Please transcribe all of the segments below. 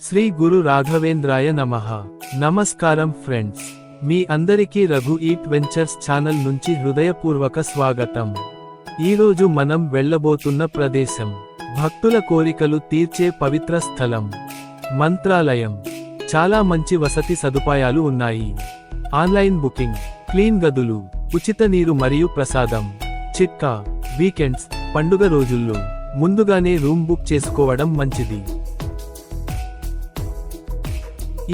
శ్రీ గురు రాఘవేంద్రాయ నమః. నమస్కారం ఫ్రెండ్స్. మీ అందరికీ రఘు ఈట్ వెంచర్స్ ఛానల్ నుంచి హృదయపూర్వక స్వాగతం. ఈరోజు మనం వెళ్ళబోతున్న ప్రదేశం. భక్తుల కోరికలు తీర్చే పవిత్ర స్థలం. మంత్రాలయం. చాలా మంచి వసతి సదుపాయాలు ఉన్నాయి. ఆన్లైన్ బుకింగ్ క్లీన్ గదులు ఉచిత నీరు మరియు ప్రసాదం చిట్కా వీకెండ్స్ పండుగ రోజుల్లో. ముందుగానే రూమ్ బుక్ చేసుకోవడం మంచిది.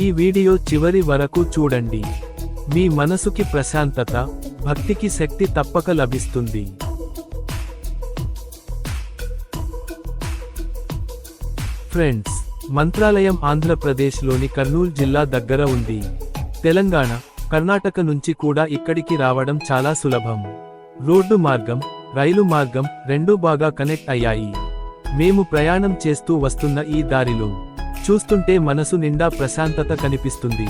ఈ వీడియో చివరి వరకు చూడండి. మీ మనసుకి ప్రశాంతత భక్తికి శక్తి తప్పక లభిస్తుంది. ఫ్రెండ్స్ మంత్రాలయం ఆంధ్రప్రదేశ్లోని కర్నూలు జిల్లా దగ్గర ఉంది. తెలంగాణ కర్ణాటక నుంచి కూడా ఇక్కడికి రావడం చాలా సులభం. రోడ్డు మార్గం రైలు మార్గం రెండూ బాగా కనెక్ట్ అయ్యాయి. మేము ప్రయాణం చేస్తూ వస్తున్న ఈ దారిలో చూస్తుంటే మనసు నిండా ప్రశాంతత కనిపిస్తుంది.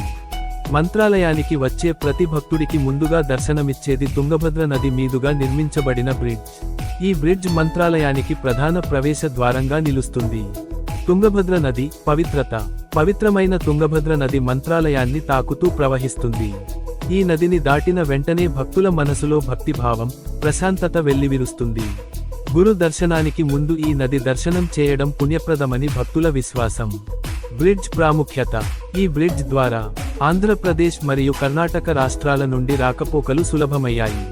మంత్రాలయానికి వచ్చే ప్రతి భక్తుడికి ముందుగా దర్శనమిచ్చేది తుంగభద్ర నది మీదుగా నిర్మించబడిన బ్రిడ్జ్. ఈ బ్రిడ్జ్ మంత్రాలయానికి ప్రధాన ప్రవేశ ద్వారంగా నిలుస్తుంది. తుంగభద్ర నది పవిత్రత పవిత్రమైన తుంగభద్ర నది మంత్రాలయాన్ని తాకుతూ ప్రవహిస్తుంది. ఈ నదిని దాటిన వెంటనే భక్తుల మనసులో భక్తిభావం ప్రశాంతత వెల్లివిరుస్తుంది. గురు దర్శనానికి ముందు ఈ నది దర్శనం చేయడం పుణ్యప్రదమని భక్తుల విశ్వాసం. బ్రిడ్జ్ ప్రాముఖ్యత. ఈ బ్రిడ్జ్ ద్వారా ఆంధ్రప్రదేశ్ మరియు కర్ణాటక రాష్ట్రాల నుండి రాకపోకలు సులభమయ్యాయి.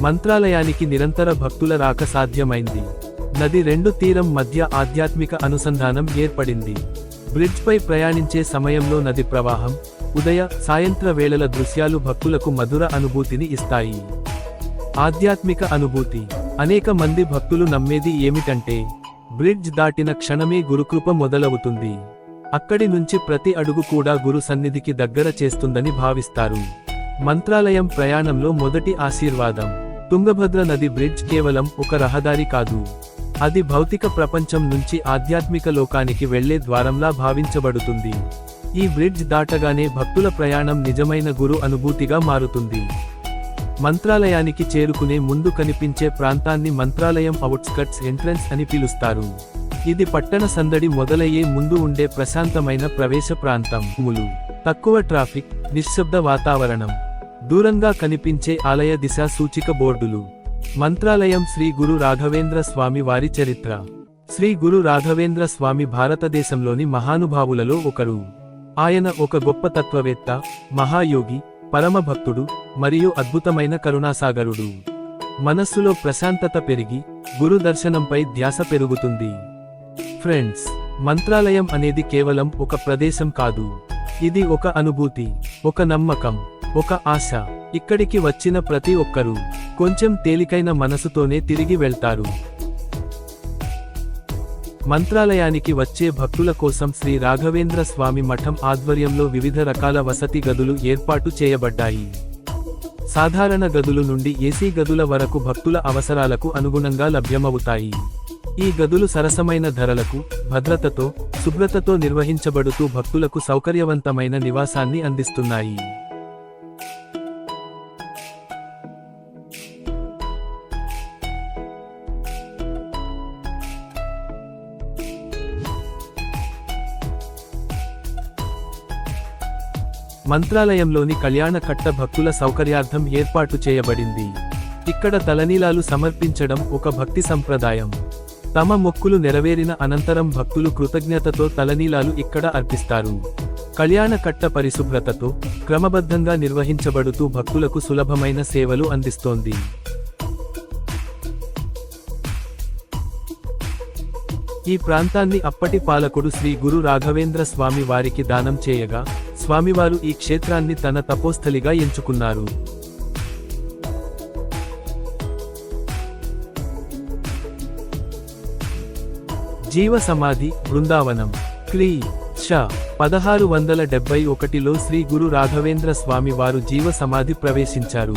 మంత్రాలయానికి నిరంతర భక్తుల రాక సాధ్యమైంది. నది రెండు తీరం మధ్య ఆధ్యాత్మిక అనుసంధానం ఏర్పడింది. బ్రిడ్జ్పై ప్రయాణించే సమయంలో నది ప్రవాహం ఉదయ సాయంత్ర వేళల దృశ్యాలు భక్తులకు మధుర అనుభూతిని ఇస్తాయి. ఆధ్యాత్మిక అనుభూతి. అనేక మంది భక్తులు నమ్మేది ఏమిటంటే బ్రిడ్జ్ దాటిన క్షణమే గురుకృప మొదలవుతుంది. అక్కడి నుంచి ప్రతి అడుగు కూడా గురు సన్నిధికి దగ్గర చేస్తుందని భావిస్తారు. మంత్రాలయం ప్రయాణంలో మొదటి ఆశీర్వాదం. తుంగభద్ర నది బ్రిడ్జ్ కేవలం ఒక రహదారి కాదు. అది భౌతిక ప్రపంచం నుంచి ఆధ్యాత్మిక లోకానికి వెళ్ళే ద్వారంలా భావించబడుతుంది. ఈ బ్రిడ్జ్ దాటగానే భక్తుల ప్రయాణం నిజమైన గురు అనుభూతిగా మారుతుంది. మంత్రాలయానికి చేరుకునే ముందు కనిపించే ప్రాంతాన్ని మంత్రాలయం అవుట్స్కట్స్ ఎంట్రన్స్ అని పిలుస్తారు. ఇది పట్టణ సందడి మొదలయ్యే ముందు ఉండే ప్రశాంతమైన ప్రవేశ ప్రాంతం. ములు. తక్కువ ట్రాఫిక్ నిశ్శబ్ద వాతావరణం. దూరంగా కనిపించే ఆలయ దిశ సూచిక బోర్డులు. మంత్రాలయం శ్రీ గురు రాఘవేంద్ర స్వామి వారి చరిత్ర. శ్రీ గురు రాఘవేంద్ర స్వామి భారతదేశంలోని మహానుభావులలో ఒకరు. ఆయన ఒక గొప్ప తత్వవేత్త మహాయోగి పరమభక్తుడు మరియు అద్భుతమైన కరుణాసాగరుడు. మనస్సులో ప్రశాంతత పెరిగి గురు దర్శనంపై ధ్యాస పెరుగుతుంది. ఫ్రెండ్స్ మంత్రాలయం అనేది కేవలం ఒక ప్రదేశం కాదు. ఇది ఒక అనుభూతి ఒక నమ్మకం ఒక ఆశ. ఇక్కడికి వచ్చిన ప్రతి ఒక్కరూ కొంచెం తేలికైన మనసుతోనే తిరిగి వెళ్తారు. మంత్రాలయానికి వచ్చే భక్తుల కోసం శ్రీ రాఘవేంద్ర స్వామి మఠం ఆధ్వర్యంలో వివిధ రకాల వసతి గదులు ఏర్పాటు చేయబడ్డాయి. సాధారణ గదులు నుండి ఏసీ గదుల వరకు భక్తుల అవసరాలకు అనుగుణంగా లభ్యమవుతాయి. ఈ గదులు సరసమైన ధరలకు భద్రతతో శుభ్రతతో నిర్వహించబడుతూ భక్తులకు సౌకర్యవంతమైన నివాసాన్ని అందిస్తున్నాయి. మంత్రాలయంలోని కళ్యాణ కట్ట భక్తుల సౌకర్యార్థం ఏర్పాటు చేయబడింది. ఇక్కడ తలనీలాలు సమర్పించడం ఒక భక్తి సంప్రదాయం. తమ మొక్కులు నెరవేరిన అనంతరం భక్తులు కృతజ్ఞతతో తలనీలాలు ఇక్కడ అర్పిస్తారు. కళ్యాణ కట్ట పరిశుభ్రతతో క్రమబద్ధంగా నిర్వహించబడుతూ భక్తులకు సులభమైన సేవలు అందిస్తోంది. ఈ ప్రాంతాన్ని అప్పటి పాలకుడు శ్రీ గురు రాఘవేంద్ర స్వామి వారికి దానం చేయగా స్వామివారు ఈ క్షేత్రాన్ని తన తపోస్థలిగా ఎంచుకున్నారు. జీవ సమాధి బృందావనం. క్రీ. ష. పదహారు వందల డెబ్బై ఒకటిలో శ్రీ గురు రాఘవేంద్ర స్వామి వారు జీవ సమాధి ప్రవేశించారు.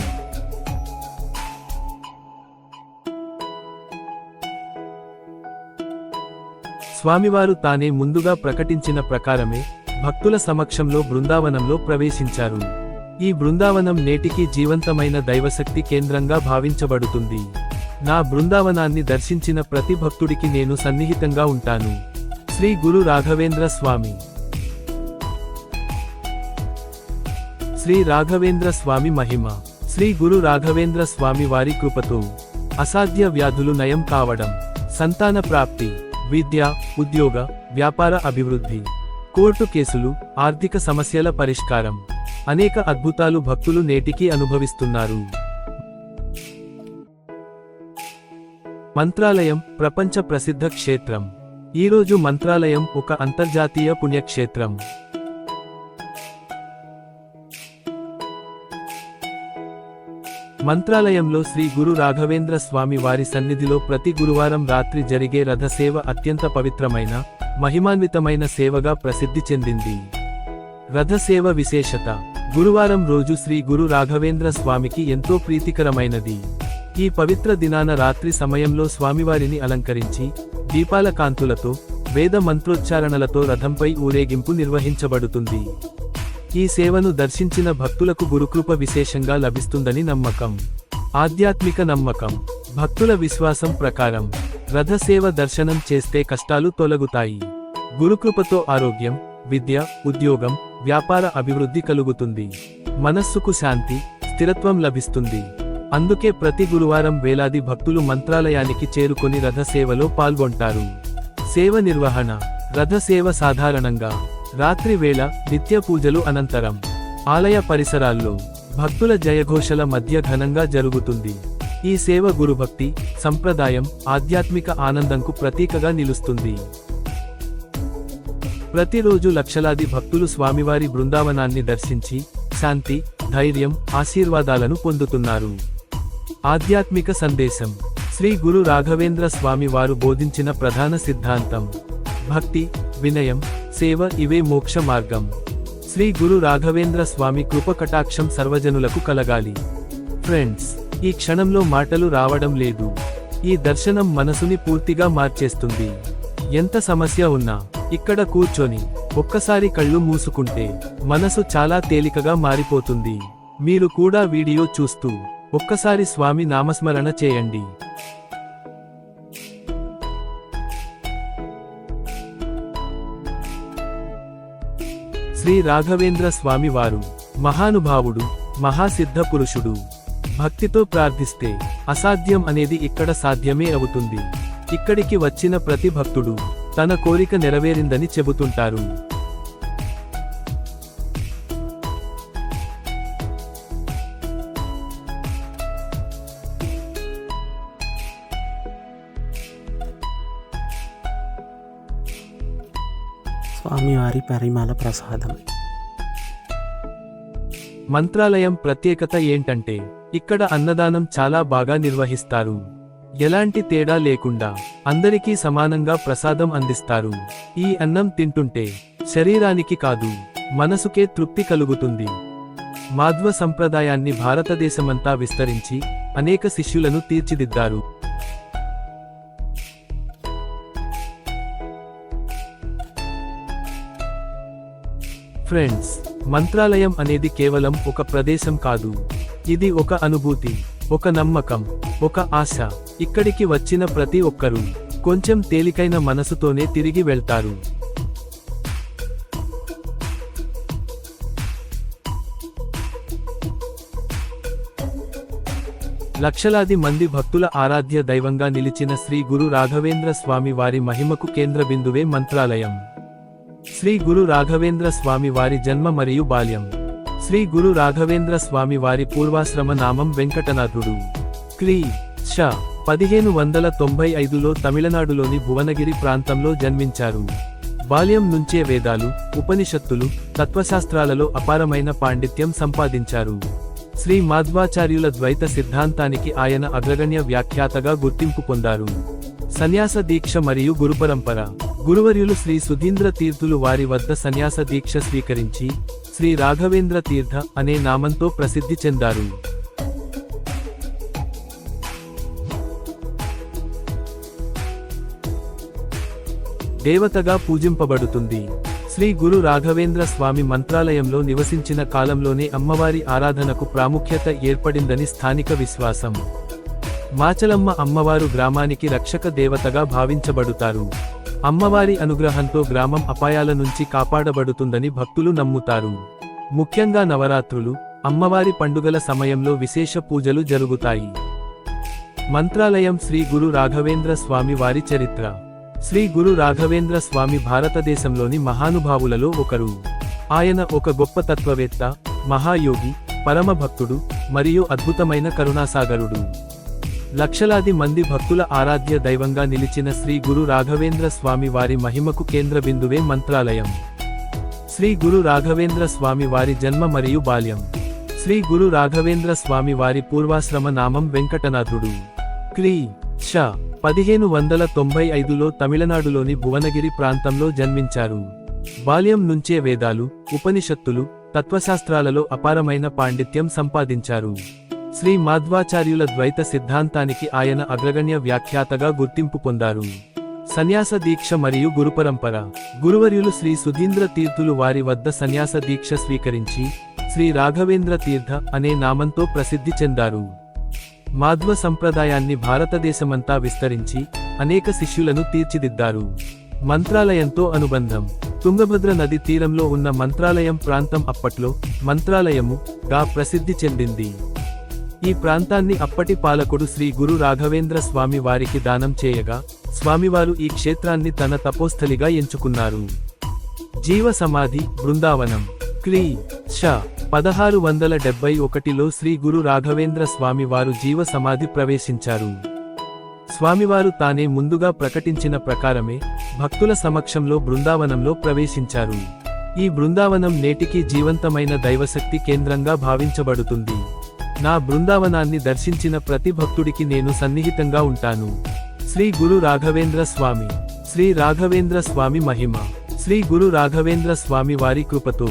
స్వామివారు తానే ముందుగా ప్రకటించిన ప్రకారమే భక్తుల సమక్షంలో బృందావనంలో ప్రవేశించారు. ఈ బృందావనం నేటికి జీవంతమైన దైవశక్తి కేంద్రంగా భావించబడుతుంది. నా బృందావనాన్ని దర్శించిన ప్రతి భక్తుడికి నేను సన్నిహితంగా ఉంటాను. శ్రీ గురు రాఘవేంద్ర స్వామి. శ్రీ రాఘవేంద్ర స్వామి మహిమ. శ్రీ గురు రాఘవేంద్ర స్వామి వారి కృపతో అసాధ్య వ్యాధులు నయం కావడం. సంతాన ప్రాప్తి విద్య ఉద్యోగ వ్యాపార అభివృద్ధి. కోర్టు కేసులు ఆర్థిక సమస్యల పరిష్కారం. అనేక అద్భుతాలు భక్తులు నేటికీ అనుభవిస్తున్నారు. మంత్రాలయం ప్రపంచ ప్రసిద్ధ క్షేత్రం. ఈరోజు మంత్రాలయం ఒక అంతర్జాతీయ పుణ్యక్షేత్రం. మంత్రాలయంలో శ్రీ గురు రాఘవేంద్ర స్వామి వారి సన్నిధిలో ప్రతి గురువారం రాత్రి జరిగే రథసేవ అత్యంత పవిత్రమైన మహిమాన్వితమైన సేవగా ప్రసిద్ధి చెందింది. రథసేవ విశేషత. గురువారం రోజు శ్రీ గురు రాఘవేంద్ర స్వామికి ఎంతో ప్రీతికరమైనది. ఈ పవిత్ర దినాన రాత్రి సమయంలో స్వామివారిని అలంకరించి దీపాల కాంతులతో వేద మంత్రోచ్చారణలతో రథంపై ఊరేగింపు నిర్వహించబడుతుంది. ఈ సేవను దర్శించిన భక్తులకు గురుకృప విశేషంగా లభిస్తుందని నమ్మకం. ఆధ్యాత్మిక నమ్మకం. భక్తుల విశ్వాసం ప్రకారం రథసేవ దర్శనం చేస్తే కష్టాలు తొలగుతాయి. గురుకృపతో ఆరోగ్యం విద్య ఉద్యోగం వ్యాపార అభివృద్ధి కలుగుతుంది. మనస్సుకు శాంతి స్థిరత్వం లభిస్తుంది. అందుకే ప్రతి గురువారం వేలాది భక్తులు మంత్రాలయానికి చేరుకొని రథసేవలో పాల్గొంటారు. సేవ నిర్వహణ రథసేవ సాధారణంగా రాత్రి వేళ నిత్య పూజలు అనంతరం. ఆలయ పరిసరాల్లో భక్తుల జయఘోషల మధ్య ఘనంగా జరుగుతుంది. ఈ సేవ గురుభక్తి సంప్రదాయం ఆధ్యాత్మిక ఆనందంకు ప్రతీకగా నిలుస్తుంది. ప్రతిరోజు లక్షలాది భక్తులు స్వామివారి బృందావనాన్ని దర్శించి శాంతి ధైర్యం ఆశీర్వాదాలను పొందుతున్నారు. ఆధ్యాత్మిక సందేశం. శ్రీ గురు రాఘవేంద్ర స్వామి వారు బోధించిన ప్రధాన సిద్ధాంతం. భక్తి వినయం సేవ ఇవే మోక్ష మార్గం. శ్రీ గురు రాఘవేంద్ర స్వామి కృపకటాక్షం సర్వజనులకు కలగాలి. ఫ్రెండ్స్ ఈ క్షణంలో మాటలు రావడం లేదు. ఈ దర్శనం మనసుని పూర్తిగా మార్చేస్తుంది. ఎంత సమస్య ఉన్నా ఇక్కడ కూర్చొని ఒక్కసారి కళ్ళు మూసుకుంటే మనసు చాలా తేలికగా మారిపోతుంది. మీరు కూడా వీడియో చూస్తూ ఒక్కసారి స్వామి నామస్మరణ చేయండి. శ్రీ రాఘవేంద్ర స్వామి వారు మహానుభావుడు మహాసిద్ధ పురుషుడు. భక్తితో ప్రార్థిస్తే అసాధ్యం అనేది ఇక్కడ సాధ్యమే అవుతుంది. ఇక్కడికి వచ్చిన ప్రతి భక్తుడు తన కోరిక నెరవేరిందని చెబుతుంటారు. స్వామివారి పరిమళ ప్రసాదం. మంత్రాలయం ప్రత్యేకత ఏంటంటే ఇక్కడ అన్నదానం చాలా బాగా నిర్వహిస్తారు. ఎలాంటి తేడా లేకుండా అందరికీ సమానంగా ప్రసాదం అందిస్తారు. ఈ అన్నం తింటుంటే శరీరానికి కాదు మనసుకే తృప్తి కలుగుతుంది. మాధ్వ సంప్రదాయాన్ని భారతదేశమంతా విస్తరించి అనేక శిష్యులను తీర్చిదిద్దారు. ఫ్రెండ్స్ మంత్రాలయం అనేది కేవలం ఒక ప్రదేశం కాదు. ఇది ఒక అనుభూతి ఒక నమ్మకం ఒక ఆశ. ఇక్కడికి వచ్చిన ప్రతి ఒక్కరూ కొంచెం తేలికైన మనసుతోనే తిరిగి వెళ్తారు. లక్షలాది మంది భక్తుల ఆరాధ్య దైవంగా నిలిచిన శ్రీ గురు రాఘవేంద్ర స్వామి వారి మహిమకు కేంద్ర బిందువే మంత్రాలయం. శ్రీ గురు రాఘవేంద్ర స్వామి వారి జన్మ మరియు బాల్యం. శ్రీ గురు రాఘవేంద్ర స్వామి వారి పూర్వాశ్రమ నామం వెంకటనాథుడు. క్రీ. ష. పదిహేను వందల తొంభై ఐదులో తమిళనాడులోని భువనగిరి ప్రాంతంలో జన్మించారు. బాల్యం నుంచే వేదాలు ఉపనిషత్తులు తత్వశాస్త్రాలలో అపారమైన పాండిత్యం సంపాదించారు. శ్రీ మాధ్వాచార్యుల ద్వైత సిద్ధాంతానికి ఆయన అగ్రగణ్య వ్యాఖ్యాతగా గుర్తింపు పొందారు. సన్యాస దీక్ష మరియు గురుపరంపర. గురువర్యులు శ్రీ సుధీంద్ర తీర్థులు వారి వద్ద సన్యాస దీక్ష స్వీకరించి శ్రీ రాఘవేంద్ర తీర్థ అనే నామంతో ప్రసిద్ధి చెందారు. దేవతగా పూజింపబడుతుంది. శ్రీ గురు రాఘవేంద్ర స్వామి మంత్రాలయంలో నివసించిన కాలంలోనే అమ్మవారి ఆరాధనకు ప్రాముఖ్యత ఏర్పడిందని స్థానిక విశ్వాసం. మాచలమ్మ అమ్మవారు గ్రామానికి రక్షక దేవతగా భావించబడుతారు. అమ్మవారి అనుగ్రహంతో గ్రామం అపాయాల నుంచి కాపాడబడుతుందని భక్తులు నమ్ముతారు. ముఖ్యంగా నవరాత్రులు అమ్మవారి పండుగల సమయంలో విశేష పూజలు జరుగుతాయి. మంత్రాలయం శ్రీ గురు రాఘవేంద్ర స్వామి వారి చరిత్ర. శ్రీ గురు రాఘవేంద్ర స్వామి భారతదేశంలోని మహానుభావులలో ఒకరు. ఆయన ఒక గొప్ప తత్వవేత్త మహాయోగి పరమభక్తుడు మరియు అద్భుతమైన కరుణాసాగరుడు. లక్షలాది మంది భక్తుల ఆరాధ్య దైవంగా నిలిచిన శ్రీ గురు రాఘవేంద్ర స్వామి వారి మహిమకు కేంద్ర బిందువే మంత్రాలయం. శ్రీ గురు రాఘవేంద్ర స్వామి వారి జన్మ మరియు బాల్యం. శ్రీ గురు రాఘవేంద్ర స్వామి వారి పూర్వాశ్రమ నామం వెంకటనాథుడు. క్రీ. ష పదిహేను వందల తొంభై ఐదులో తమిళనాడులోని భువనగిరి ప్రాంతంలో జన్మించారు. బాల్యం నుంచే వేదాలు ఉపనిషత్తులు తత్వశాస్త్రాలలో అపారమైన పాండిత్యం సంపాదించారు. శ్రీ మాధ్వాచార్యుల ద్వైత సిద్ధాంతానికి ఆయన అగ్రగణ్య వ్యాఖ్యాతగా గుర్తింపు పొందారు. సన్యాస దీక్ష మరియు గురుపరంపర. గురువర్యులు శ్రీ సుధీంద్ర తీర్థులు వారి వద్ద సన్యాస దీక్ష స్వీకరించి శ్రీ రాఘవేంద్ర తీర్థ అనే నామంతో ప్రసిద్ధి చెందారు. మాధ్వ సంప్రదాయాన్ని భారతదేశమంతా విస్తరించి అనేక శిష్యులను తీర్చిదిద్దారు. మంత్రాలయంతో అనుబంధం. తుంగభద్ర నది తీరంలో ఉన్న మంత్రాలయం ప్రాంతం అప్పట్లో మంత్రాలయము గా ప్రసిద్ధి చెందింది. ఈ ప్రాంతాన్ని అప్పటి పాలకుడు శ్రీ గురు రాఘవేంద్ర స్వామి వారికి దానం చేయగా స్వామివారు ఈ క్షేత్రాన్ని తన తపోస్థలిగా ఎంచుకున్నారు. జీవ సమాధి బృందావనం. క్రీ. ష. పదహారు వందల డెబ్బై ఒకటిలో శ్రీ గురు రాఘవేంద్ర స్వామి వారు జీవ సమాధి ప్రవేశించారు. స్వామివారు తానే ముందుగా ప్రకటించిన ప్రకారమే భక్తుల సమక్షంలో బృందావనంలో ప్రవేశించారు. ఈ బృందావనం నేటికి జీవంతమైన దైవశక్తి కేంద్రంగా భావించబడుతుంది. నా బృందావనాన్ని దర్శించిన ప్రతి భక్తుడికి నేను సన్నిహితంగా ఉంటాను. శ్రీ గురు రాఘవేంద్ర స్వామి. శ్రీ రాఘవేంద్ర స్వామి మహిమ. శ్రీ గురు రాఘవేంద్ర స్వామి వారి కృపతో.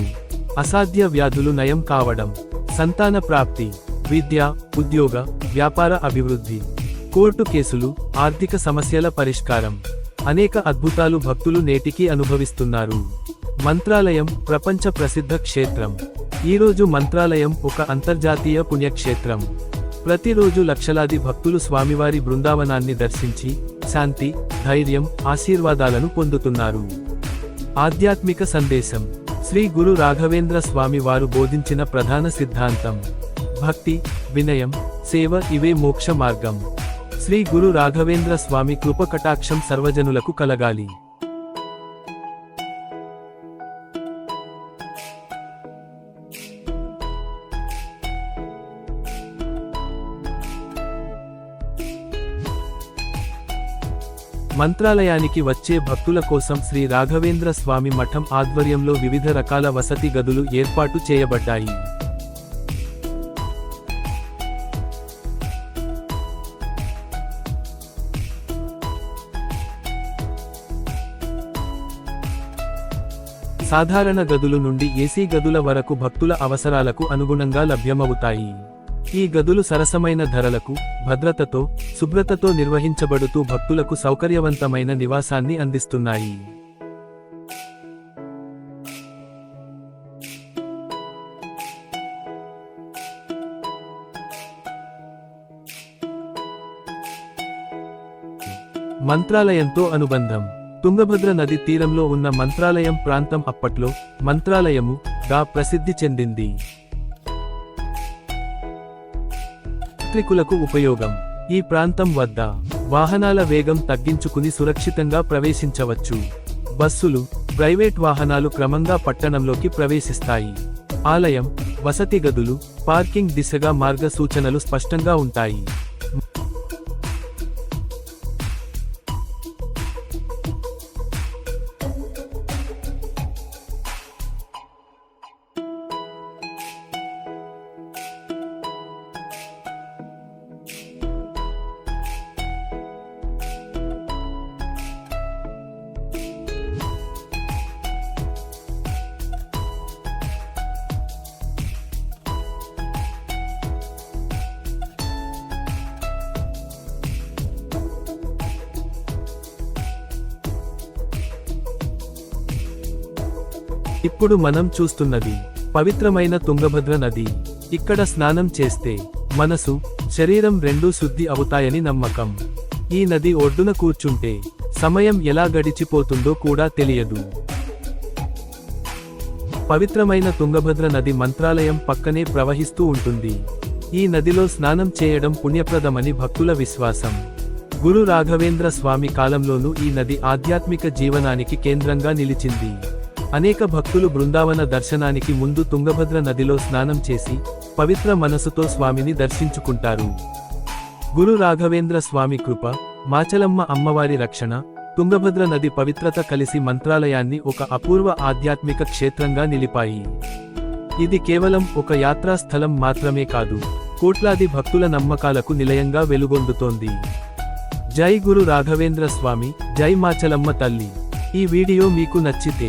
అసాధ్య వ్యాధులు నయం కావడం. సంతాన ప్రాప్తి. విద్య ఉద్యోగ వ్యాపార అభివృద్ధి. కోర్టు కేసులు ఆర్థిక సమస్యల పరిష్కారం. అనేక అద్భుతాలు భక్తులు నేటికీ అనుభవిస్తున్నారు. మంత్రాలయం ప్రపంచ ప్రసిద్ధ క్షేత్రం. ఈరోజు మంత్రాలయం ఒక అంతర్జాతీయ పుణ్యక్షేత్రం. ప్రతిరోజు లక్షలాది భక్తులు స్వామివారి బృందావనాన్ని దర్శించి శాంతి ధైర్యం ఆశీర్వాదాలను పొందుతున్నారు. ఆధ్యాత్మిక సందేశం. శ్రీ గురు రాఘవేంద్ర స్వామి వారు బోధించిన ప్రధాన సిద్ధాంతం. భక్తి వినయం సేవ ఇవే మోక్ష మార్గం. శ్రీ గురు రాఘవేంద్ర స్వామి కృపకటాక్షం సర్వజనులకు కలగాలి. మంత్రాలయానికి వచ్చే భక్తుల కోసం శ్రీ రాఘవేంద్ర స్వామి మఠం ఆధ్వర్యంలో వివిధ రకాల వసతి గదులు ఏర్పాటు చేయబడ్డాయి. సాధారణ గదులు నుండి ఏసీ గదుల వరకు భక్తుల అవసరాలకు అనుగుణంగా లభ్యమవుతాయి. ఈ గదులు సరసమైన ధరలకు భద్రతతో శుభ్రతతో నిర్వహించబడుతూ భక్తులకు సౌకర్యవంతమైన నివాసాన్ని అందిస్తున్నాయి. మంత్రాలయంతో అనుబంధం. తుంగభద్ర నది తీరంలో ఉన్న మంత్రాలయం ప్రాంతం అప్పట్లో మంత్రాలయము గా ప్రసిద్ధి చెందింది. యాత్రికులకు ఉపయోగం. ఈ ప్రాంతం వద్ద వాహనాల వేగం తగ్గించుకుని సురక్షితంగా ప్రవేశించవచ్చు. బస్సులు ప్రైవేట్ వాహనాలు క్రమంగా పట్టణంలోకి ప్రవేశిస్తాయి. ఆలయం వసతి గదులు పార్కింగ్ దిశగా మార్గసూచనలు స్పష్టంగా ఉంటాయి. ఇప్పుడు మనం చూస్తున్నది పవిత్రమైన తుంగభద్ర నది. ఇక్కడ స్నానం చేస్తే మనసు శరీరం రెండూ శుద్ధి అవుతాయని నమ్మకం. ఈ నది ఒడ్డున కూర్చుంటే సమయం ఎలా గడిచిపోతుందో కూడా తెలియదు. పవిత్రమైన తుంగభద్ర నది మంత్రాలయం పక్కనే ప్రవహిస్తూ ఉంటుంది. ఈ నదిలో స్నానం చేయడం పుణ్యప్రదమని భక్తుల విశ్వాసం. గురు రాఘవేంద్ర స్వామి కాలంలోనూ ఈ నది ఆధ్యాత్మిక జీవనానికి కేంద్రంగా నిలిచింది. అనేక భక్తులు బృందావన దర్శనానికి ముందు తుంగభద్ర నదిలో స్నానం చేసి పవిత్ర మనసుతో స్వామిని దర్శించుకుంటారు. గురు రాఘవేంద్ర స్వామి కృప మాచలమ్మ అమ్మవారి రక్షణ తుంగభద్ర నది పవిత్రత కలిసి మంత్రాలయాన్ని ఒక అపూర్వ ఆధ్యాత్మిక క్షేత్రంగా నిలిపాయి. ఇది కేవలం ఒక యాత్రా స్థలం మాత్రమే కాదు కోట్లాది భక్తుల నమ్మకాలకు నిలయంగా వెలుగొందుతోంది. జై గురు రాఘవేంద్ర స్వామి జై మాచలమ్మ తల్లి. ఈ వీడియో మీకు నచ్చితే